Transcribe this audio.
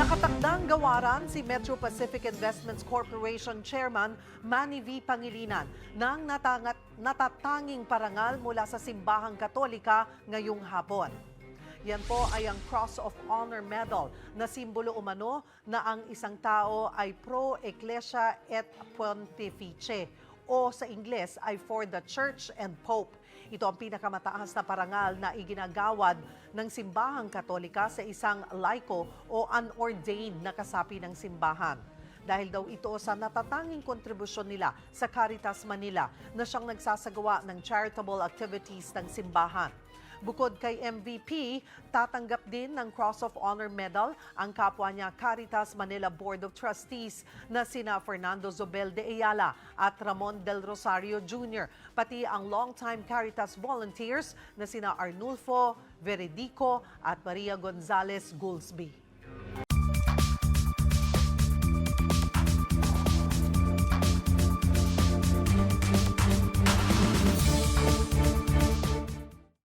Nakatakdang gawaran si Metro Pacific Investments Corporation Chairman Manny V. Pangilinan ng natangat, natatanging parangal mula sa simbahang katolika ngayong hapon. Yan po ay ang Cross of Honor Medal na simbolo umano na ang isang tao ay pro Ecclesia et Pontifice o sa Ingles ay for the Church and Pope. Ito ang pinakamataas na parangal na iginagawad ng simbahang katolika sa isang laiko o unordained na kasapi ng simbahan. Dahil daw ito sa natatanging kontribusyon nila sa Caritas Manila na siyang nagsasagawa ng charitable activities ng simbahan. Bukod kay MVP, tatanggap din ng Cross of Honor Medal ang kapwa niya Caritas Manila Board of Trustees na sina Fernando Zobel de Ayala at Ramon del Rosario Jr., pati ang longtime Caritas volunteers na sina Arnulfo Veredico at Maria Gonzalez Goolsby.